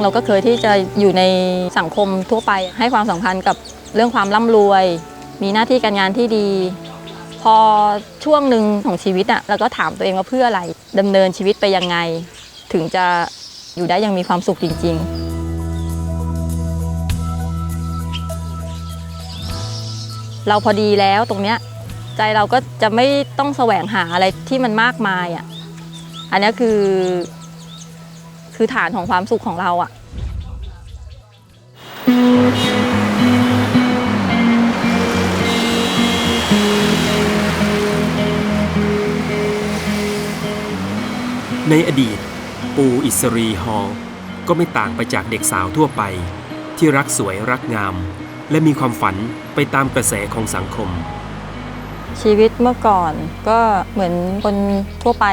งเราก็เคยที่จะอยู่ในสังคมทั่วไป ให้ความสำคัญกับเรื่องความร่ำรวย มีหน้าที่การงานที่ดี พอช่วงหนึ่งของชีวิตอะเราก็ถามตัวเองว่าเพื่ออะไรดำเนินชีวิตไปยังไง ถึงจะอยู่ได้อยังมีความสุขจริง ๆเราพอดีแล้วตรงเนี้ยใจเราก็จะไม่ต้องแสวงหาอะไรที่มันมากมายอะอันนี้คือ คือฐานของความสุขของเราอะในอดีต ปูอิสรีฮอลก็ไม่ต่างไปจากเด็กสาวทั่วไป ที่รักสวยรักงาม และมีความฝันไปตามกระแสของสังคม ชีวิตเมื่อก่อนก็เหมือนคนทั่วไป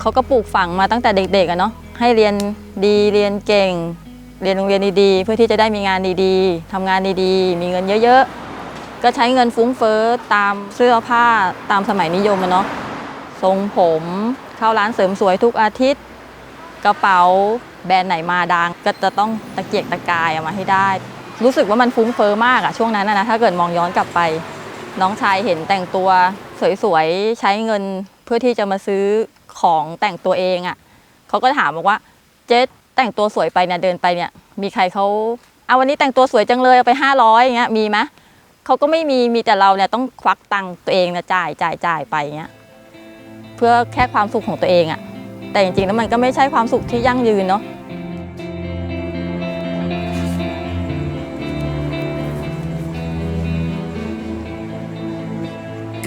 เขาก็ปลูกฝังมาตั้งแต่เด็กๆอะเนาะ ให้เรียนดีเรียนเก่ง เรียนโรงเรียนดีๆ เพื่อที่จะได้มีงานดีๆทำงานดีๆ มีเงินเยอะๆ ก็ใช้เงินฟุ้งเฟ้อตามเสื้อผ้าตามสมัยนิยมอะเนาะทรงผมเข้าร้านเสริมสวยทุกอาทิตย์ กระเป๋าแบรนด์ไหนมาดัง ก็จะต้องตะเกียกตะกายเอามาให้ได้ รู้สึกว่ามันฟุ้งเฟ้อมากอะช่วงนั้นนะถ้าเกิดมองย้อนกลับไป น้องชายเห็นแต่งตัวสวยๆใช้เงินเพื่อที่จะมาซื้อของแต่งตัวเองอะ่ะ เขาก็ถามบอกว่าเจ๊แต่งตัวสวยไปเนี่ยเดินไปเนี่ยมีใครเขาเอาวันนี้แต่งตัวสวยจังเลยเอาไปห้าร้อยอย่างเงี้ยมีไหมเขาก็ไม่มีมีแต่เราเนี่ยต้องควักตังค์ตัวเองนะจ่ายจ่ายจ่ายไปอย่างเงี้ยเพื่อแค่ความสุขของตัวเองอะ่ะแต่จริงๆแล้วมันก็ไม่ใช่ความสุขที่ยั่งยืนเนาะ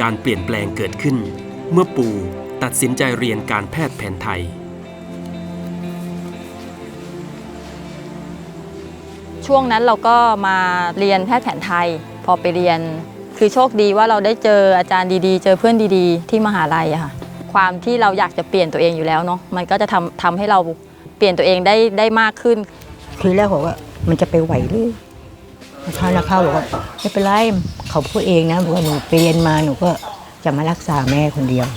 การเปลี่ยนแปลงเกิดขึ้น เมื่อปูตัดสินใจเรียนการแพทย์แผนไทย ช่วงนั้นเราก็มาเรียนแพทย์แผนไทย พอไปเรียน คือโชคดีว่าเราได้เจออาจารย์ดีๆ เจอเพื่อนดีๆ ที่มหาลัยอะค่ะ ความที่เราอยากจะเปลี่ยนตัวเองอยู่แล้วเนาะมันก็จะทำทำให้เราเปลี่ยนตัวเองได้ได้มากขึ้น ทีแรกบอกว่ามันจะไปไหวหรือท่านนักข่าวบอกว่าไม่เป็นไรเขาพูดเองนะบอกว่าหนูไปเรียนมาหนูก็จะมารักษาแม่คนเดียว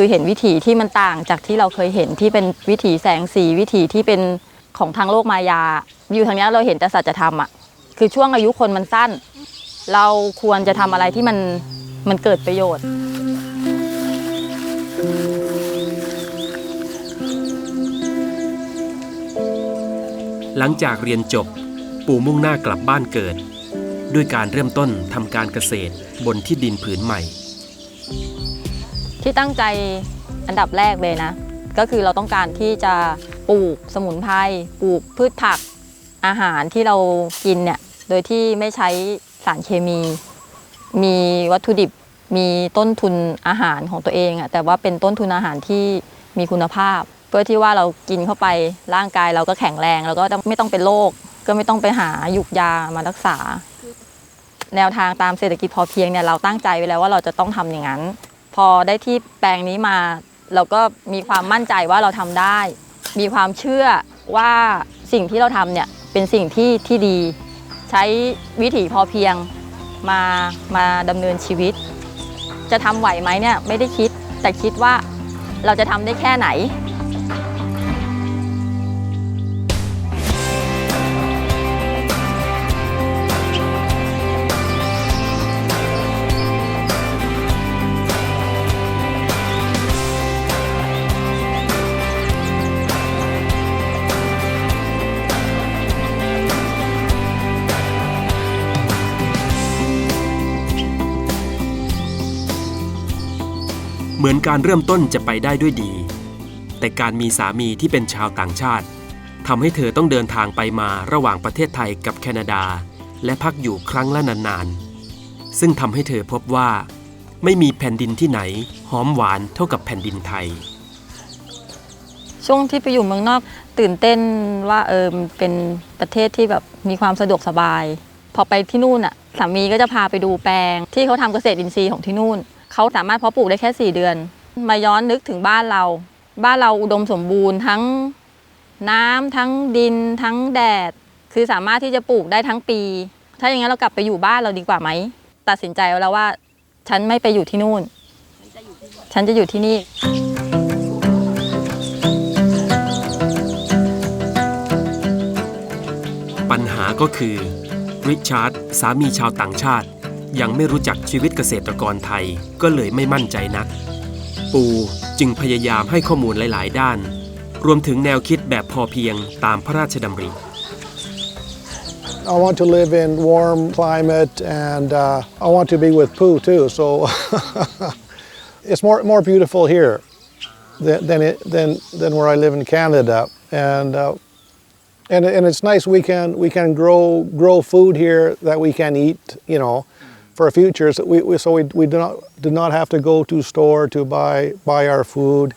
คือเห็นวิถีที่มันต่างจากที่เราเคยเห็นที่เป็นวิถีแสงสีวิถีที่เป็นของทางโลกมายา อยู่ทางนี้เราเห็นแต่สัจธรรมอะคือช่วงอายุคนมันสั้น เราควรจะทำอะไรที่มันมันเกิดประโยชน์หลังจากเรียนจบ ปู่มุ่งหน้ากลับบ้านเกิด ด้วยการเริ่มต้นทำการเกษตรบนที่ดินผืนใหม่ ที่ตั้งใจอันดับแรกเลยนะ ก็คือเราต้องการที่จะปลูกสมุนไพรปลูกพืชผักอาหารที่เรากินเนี่ยโดยที่ไม่ใช้สารเคมี มีวัตถุดิบมีต้นทุนอาหารของตัวเองอะแต่ว่าเป็นต้นทุนอาหารที่มีคุณภาพ เพื่อที่ว่าเรากินเข้าไปร่างกายเราก็แข็งแรง แล้วก็ไม่ต้องเป็นโรคก็ไม่ต้องไปหายุกยามารักษา แนวทางตามเศรษฐกิจพอเพียงเนี่ยเราตั้งใจไว้แล้วว่าเราจะต้องทำอย่างนั้น อได้ที่แปลงนี้มา เราก็มีความมั่นใจว่าเราทำได้ มีความเชื่อว่าสิ่งที่เราทำเนี่ยเป็นสิ่งที่ที่ดี ใช้วิถีพอเพียงมามาดำเนินชีวิต จะทำไหวไหมเนี่ยไม่ได้คิด แต่คิดว่าเราจะทำได้แค่ไหน มือนการเริ่มต้นจะไปได้ด้วยดี แต่การมีสามีที่เป็นชาวต่างชาติทำให้เธอต้องเดินทางไปมาระหว่างประเทศไทยกับแคนาดา และพักอยู่ครั้งละนานๆ ซึ่งทำให้เธอพบว่า ไม่มีแผ่นดินที่ไหนหอมหวานเท่ากับแผ่นดินไทย ช่วงที่ไปอยู่เมืองนอกตื่นเต้นว่าเออเป็นประเทศที่แบบมีความสะดวกสบาย พอไปที่นู่นอะสามีก็จะพาไปดูแปลงที่เขาทำเกษตรอินทรีย์ของที่นู่น เขาสามารถเพาะปลูกได้แค่สี่เดือน มาย้อนนึกถึงบ้านเรา บ้านเราอุดมสมบูรณ์ทั้งน้ำทั้งดิน ทั้งแดด คือสามารถที่จะปลูกได้ทั้งปี ถ้าอย่างนั้นเรากลับไปอยู่บ้านเราดีกว่าไหม ตัดสินใจแล้วว่า ฉันไม่ไปอยู่ที่นู่น ฉันจะอยู่ที่นี่ปัญหาก็คือ ริชาร์ดสามีชาวต่างชาติ ยังไม่รู้จักชีวิตเกษตรกรไทยก็เลยไม่มั่นใจนัก ปูจึงพยายามให้ข้อมูลหลาย ๆ ด้าน รวมถึงแนวคิดแบบพอเพียงตามพระราชดำริ I want to live in warm climate and uh, I want to be with Pooh too. So it's more more beautiful here than than, it, than than where I live in Canada. And uh, and and it's nice we can we can grow grow food here that we can eat. You know. For our future, so we, we so we, we do not do not have to go to store to buy buy our food.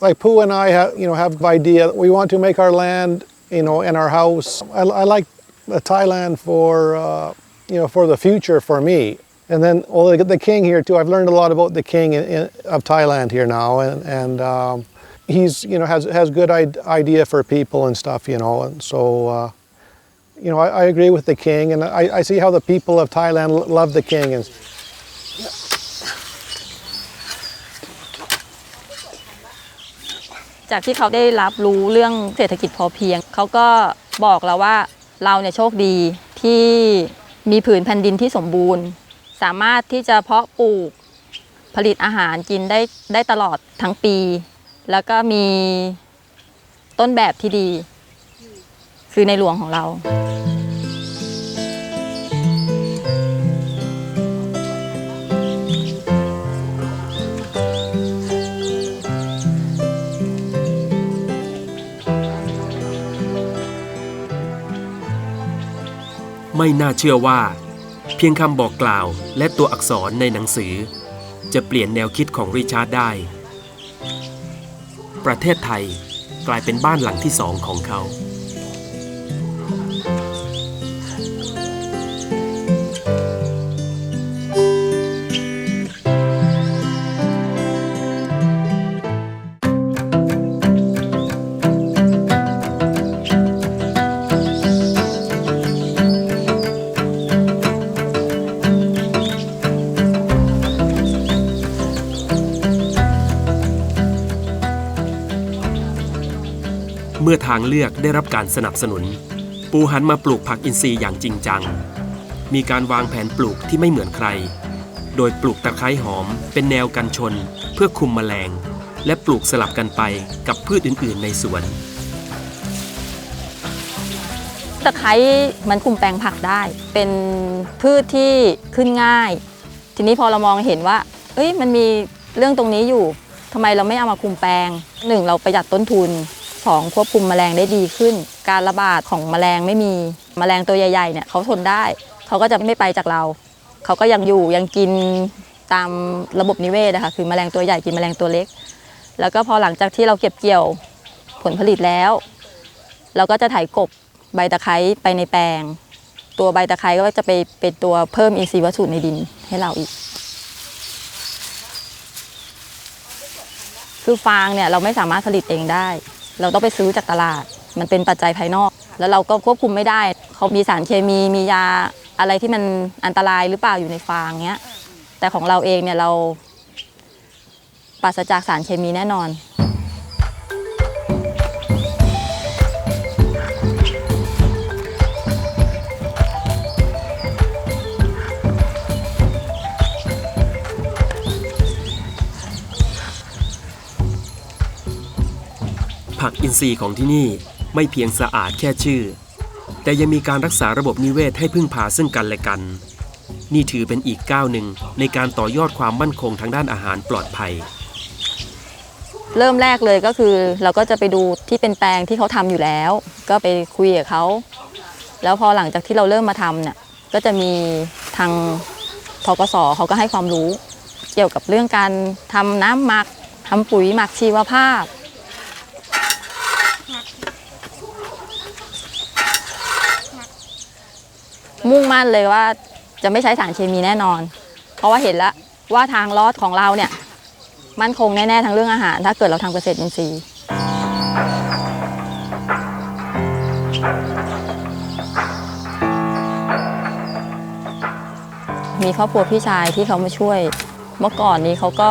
Like Pooh and I have you know have idea we want to make our land you know in our house. I, I like Thailand for uh, you know for the future for me. And then well the, the king here too. I've learned a lot about the king in, in, of Thailand here now, and and um, he's you know has has good idea for people and stuff. You know, and so. Uh, you know, I, I agree with the king, and I, I see how the people of Thailand lo- love the king. And จากที่เขาได้รับรู้เรื่องเศรษฐกิจพอเพียง เขาก็บอกเราว่าเราเนี่ยโชคดีที่มีผืนแผ่นดินที่สมบูรณ์ สามารถที่จะเพาะปลูกผลิตอาหารกินได้ได้ตลอดทั้งปี แล้วก็มีต้นแบบที่ดี คือในหลวงของเรา ไม่น่าเชื่อว่า เพียงคำบอกกล่าวและตัวอักษรในหนังสือ จะเปลี่ยนแนวคิดของริชาร์ดได้ ประเทศไทยกลายเป็นบ้านหลังที่สองของเขา มื่อทางเลือกได้รับการสนับสนุน ปูหันมาปลูกผักอินทรีย์อย่างจริงจัง มีการวางแผนปลูกที่ไม่เหมือนใคร โดยปลูกตะไคร้หอม เป็นแนวกันชน เพื่อคุมแมลง และปลูกสลับกันไปกับพืชอื่น ๆ ในสวนตะไคร้มันคุมแปลงผักได้ เป็นพืชที่ขึ้นง่าย ทีนี้พอเรามองเห็นว่า เอ้ยมันมีเรื่องตรงนี้อยู่ทำไมเราไม่เอามาคุมแปลงหนึ่งเราประหยัดต้นทุน สองควบคุมแมลงได้ดีขึ้น การระบาดของแมลงไม่มีแมลงตัวใหญ่ๆเนี่ยเขาทนได้ เขาก็จะไม่ไปจากเรา เขาก็ยังอยู่ยังกินตามระบบนิเวศนะคะคือแมลงตัวใหญ่กินแมลงตัวเล็ก แล้วก็พอหลังจากที่เราเก็บเกี่ยวผลผลิตแล้ว เราก็จะไถกบใบตะไคร้ไปในแปลง ตัวใบตะไคร้ก็จะไปเป็นตัวเพิ่มอินทรีย์วัตถุในดินให้เราอีก คือฟางเนี่ยเราไม่สามารถผลิตเองได้ เราต้องไปซื้อจากตลาด มันเป็นปัจจัยภายนอก แล้วเราก็ควบคุมไม่ได้เขามีสารเคมีมียาอะไรที่มันอันตรายหรือเปล่าอยู่ในฟางเนี้ยแต่ของเราเองเนี่ยเราปราศจากสารเคมีแน่นอน ผักอินทรีย์ของที่นี่ไม่เพียงสะอาดแค่ชื่อ แต่ยังมีการรักษาระบบนิเวศให้พึ่งพาซึ่งกันและกัน นี่ถือเป็นอีกก้าวหนึ่งในการต่อยอดความมั่นคงทางด้านอาหารปลอดภัย เริ่มแรกเลยก็คือเราก็จะไปดูที่เป็นแปลงที่เขาทำอยู่แล้ว ก็ไปคุยกับเขาแล้วพอหลังจากที่เราเริ่มมาทำเนี่ยก็จะมีทางทกสเขาก็ให้ความรู้ เกี่ยวกับเรื่องการทำน้ำหมักทำปุ๋ยหมักชีวภาพ มุ่งมั่นเลยว่าจะไม่ใช้สารเคมีแน่นอน เพราะว่าเห็นแล้วว่าทางลอดของเราเนี่ยมั่นคงแน่ๆทั้งเรื่องอาหาร ถ้าเกิดเราทำเกษตรอินทรีย์มีครอบครัวพี่ชายที่เขามาช่วย เมื่อก่อนนี้เขาก็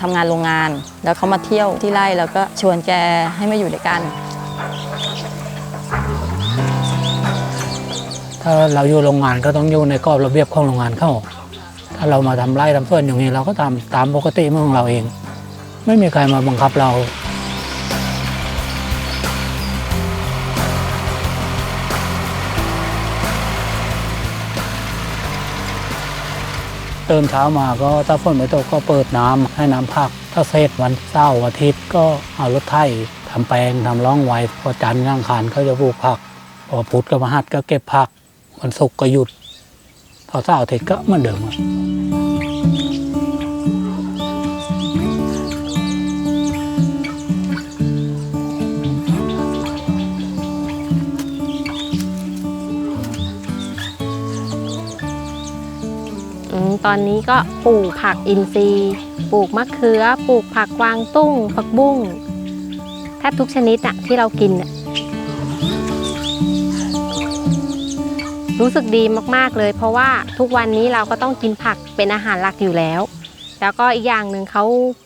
ทำงานโรงงาน แล้วเขามาเที่ยวที่ไร่แล้วก็ชวนแกให้มาอยู่ด้วยกัน ถ้าเราอยู่โรงงานก็ต้องอยู่ในกรอบระเบียบของโรงงานเข้า ถ้าเรามาทำไร่ทำสวนอย่างนี้เราก็ทำตามปกติของเราเอง ไม่มีใครมาบังคับเราตื่นเช้ามาก็ถ้าฝนไม่ตกก็เปิดน้ำให้น้ำพัก ถ้าเสร็จวันเสาร์อาทิตย์ก็เอารถไถทำแปลงทำร่องไว้พอจันทร์ย่างคานเขาจะปลูกผัก พอพุธกับพฤหัสก็เก็บผัก วันศุกร์ก็หยุดพอเสาร์อาทิตย์ก็เหมือนเดิมอะอืมตอนนี้ก็ปลูกผักอินทรีย์ ปลูกมะเขือ ปลูกผักกวางตุ้งผักบุ้งแทบทุกชนิดอะที่เรากินอะ รู้สึกดีมากๆเลย เพราะว่าทุกวันนี้เราก็ต้องกินผักเป็นอาหารหลักอยู่แล้ว แล้วก็อีกอย่างหนึ่งเขา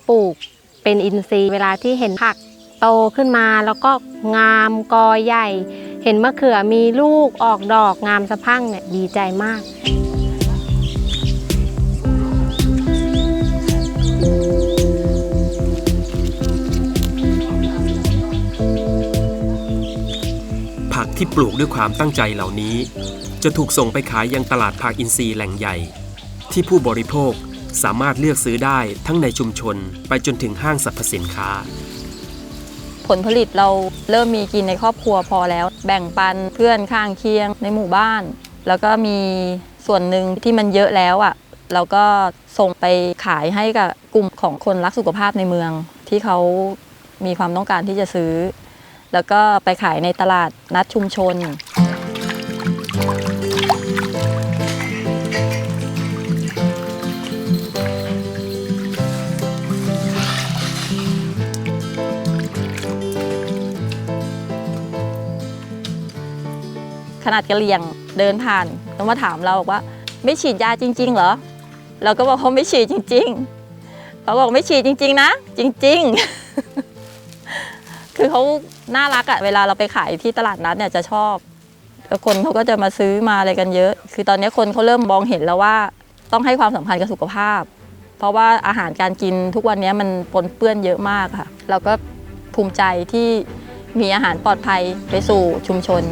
ปลูกเป็นอินทรีย์ เวลาที่เห็นผักโตขึ้นมาแล้วก็งามกอใหญ่ เห็นมะเขือมีลูกออกดอกงามสะพั่งเนี่ยดีใจมาก ที่ปลูกด้วยความตั้งใจเหล่านี้ จะถูกส่งไปขายยังตลาดผักอินทรีย์แหล่งใหญ่ ที่ผู้บริโภคสามารถเลือกซื้อได้ทั้งในชุมชนไปจนถึงห้างสรรพสินค้า ผลผลิตเราเริ่มมีกินในครอบครัวพอแล้ว แบ่งปันเพื่อนข้างเคียงในหมู่บ้าน แล้วก็มีส่วนหนึ่งที่มันเยอะแล้วอะเราก็ส่งไปขายให้กับกลุ่มของคนรักสุขภาพในเมือง ที่เขามีความต้องการที่จะซื้อ แล้วก็ไปขายในตลาดนัดชุมชน ขนาดกระเลียงเดินผ่านแล้วมาถามเราบอกว่า ไม่ฉีดยาจริง ๆ เหรอ เราก็บอกเขาไม่ฉีดจริง ๆ เขาบอกไม่ฉีดจริง ๆ นะ จริง ๆ คือเขาน่ารักอะเวลาเราไปขายที่ตลาดนัดเนี่ยจะชอบแล้วคนเขาก็จะมาซื้อมาอะไรกันเยอะ คือตอนนี้คนเขาเริ่มมองเห็นแล้วว่าต้องให้ความสำคัญกับสุขภาพ เพราะว่าอาหารการกินทุกวันนี้มันปนเปื้อนเยอะมากค่ะ เราก็ภูมิใจที่มีอาหารปลอดภัยไปสู่ชุมชน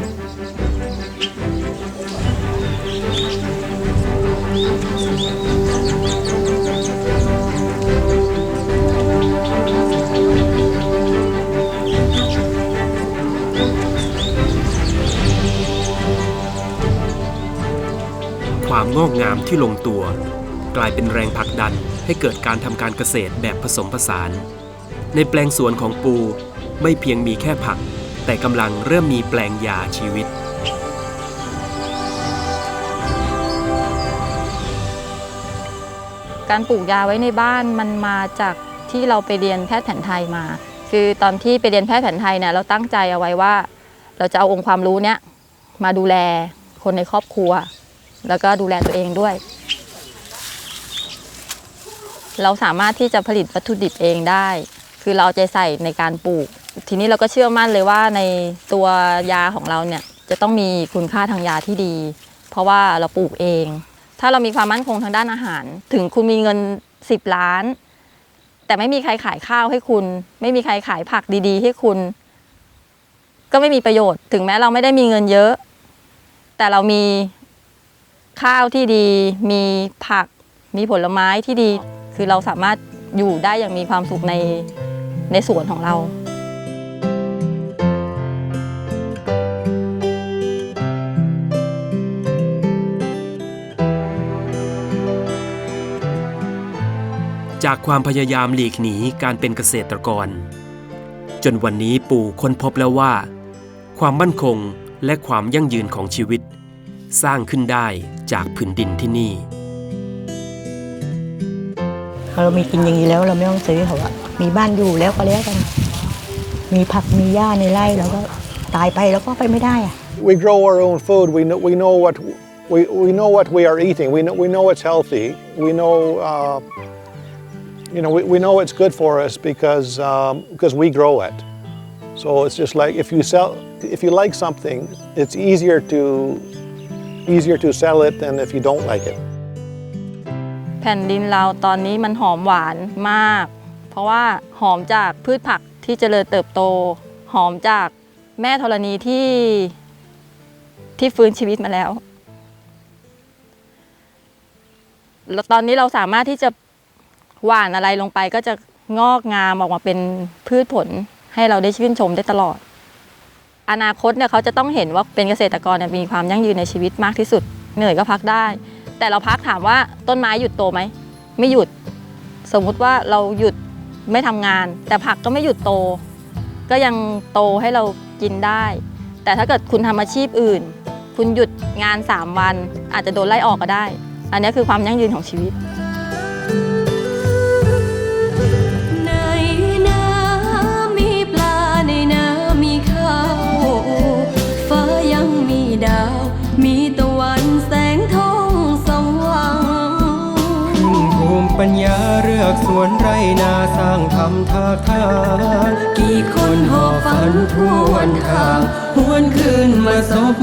ความงอกงามที่ลงตัว กลายเป็นแรงผลักดันให้เกิดการทำการเกษตรแบบผสมผสาน ในแปลงสวนของปูไม่เพียงมีแค่ผัก แต่กำลังเริ่มมีแปลงยาชีวิต การปลูกยาไว้ในบ้านมันมาจากที่เราไปเรียนแพทย์แผนไทยมา คือตอนที่ไปเรียนแพทย์แผนไทยเนี่ยเราตั้งใจเอาไว้ว่า เราจะเอาองค์ความรู้เนี้ยมาดูแลคนในครอบครัว แล้วก็ดูแลตัวเองด้วย เราสามารถที่จะผลิตวัตถุดิบเองได้ คือเราเอาใจใส่ในการปลูก ทีนี้เราก็เชื่อมั่นเลยว่าในตัวยาของเราเนี่ยจะต้องมีคุณค่าทางยาที่ดี เพราะว่าเราปลูกเอง ถ้าเรามีความมั่นคงทางด้านอาหาร ถึงคุณมีเงิน 10 ล้าน แต่ไม่มีใครขายข้าวให้คุณ ไม่มีใครขายผักดีๆ ให้คุณ ก็ไม่มีประโยชน์ ถึงแม้เราไม่ได้มีเงินเยอะ แต่เรามี ข้าวที่ดี มีผัก มีผลไม้ที่ดี คือเราสามารถอยู่ได้อย่างมีความสุขในในสวนของเรา จากความพยายามหลีกหนีการเป็นเกษตรกร จนวันนี้ปู่ค้นพบแล้วว่า ความมั่นคงและความยั่งยืนของชีวิต สร้างขึ้นได้จากผืนดินที่นี่ถ้าเรามีกินอย่างนี้แล้วเราไม่ต้องซื้อเขาอะมีบ้านอยู่แล้วก็แล้วกัน มีผักมีหญ้าในไร่แล้วก็ตายไปแล้วก็ไปไม่ได้อะ We grow our own food. We know, we know what we, we know what we are eating. We know, we know it's healthy. We know uh, you know we, we know it's good for us because um, because we grow it. So it's just like if you sell if you like something, it's easier to easier to sell it than if you don't like it. แผ่นดินเราตอนนี้มันหอมหวานมาก เพราะว่าหอมจากพืชผักที่เจริญเติบโต หอมจากแม่ธรณีที่ที่ฟื้นชีวิตมาแล้วแล้วตอนนี้เราสามารถที่จะหว่านอะไรลงไปก็จะงอกงามออกมาเป็นพืชผลให้เราได้ชื่นชมได้ตลอด อนาคตเนี่ยเขาจะต้องเห็นว่าเป็นเกษตรกรเนี่ยมีความยั่งยืนในชีวิตมากที่สุด เหนื่อยก็พักได้ แต่เราพักถามว่าต้นไม้หยุดโตไหมไม่หยุด สมมุติว่าเราหยุดไม่ทำงาน แต่ผักก็ไม่หยุดโต ก็ยังโตให้เรากินได้ แต่ถ้าเกิดคุณทำอาชีพอื่น คุณหยุดงาน 3 วัน อาจจะโดนไล่ออกก็ได้ อันนี้คือความยั่งยืนของชีวิต มิปัญญาเลือกสวนไรนาสร้างทำทาทางกี่คนหอบฝันทวนทางหวนคืนมาซบ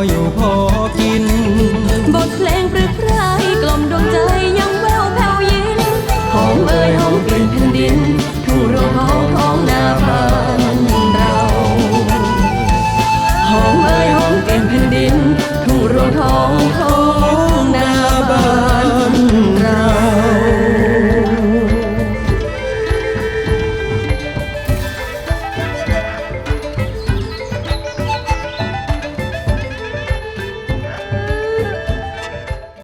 ออยู่พอ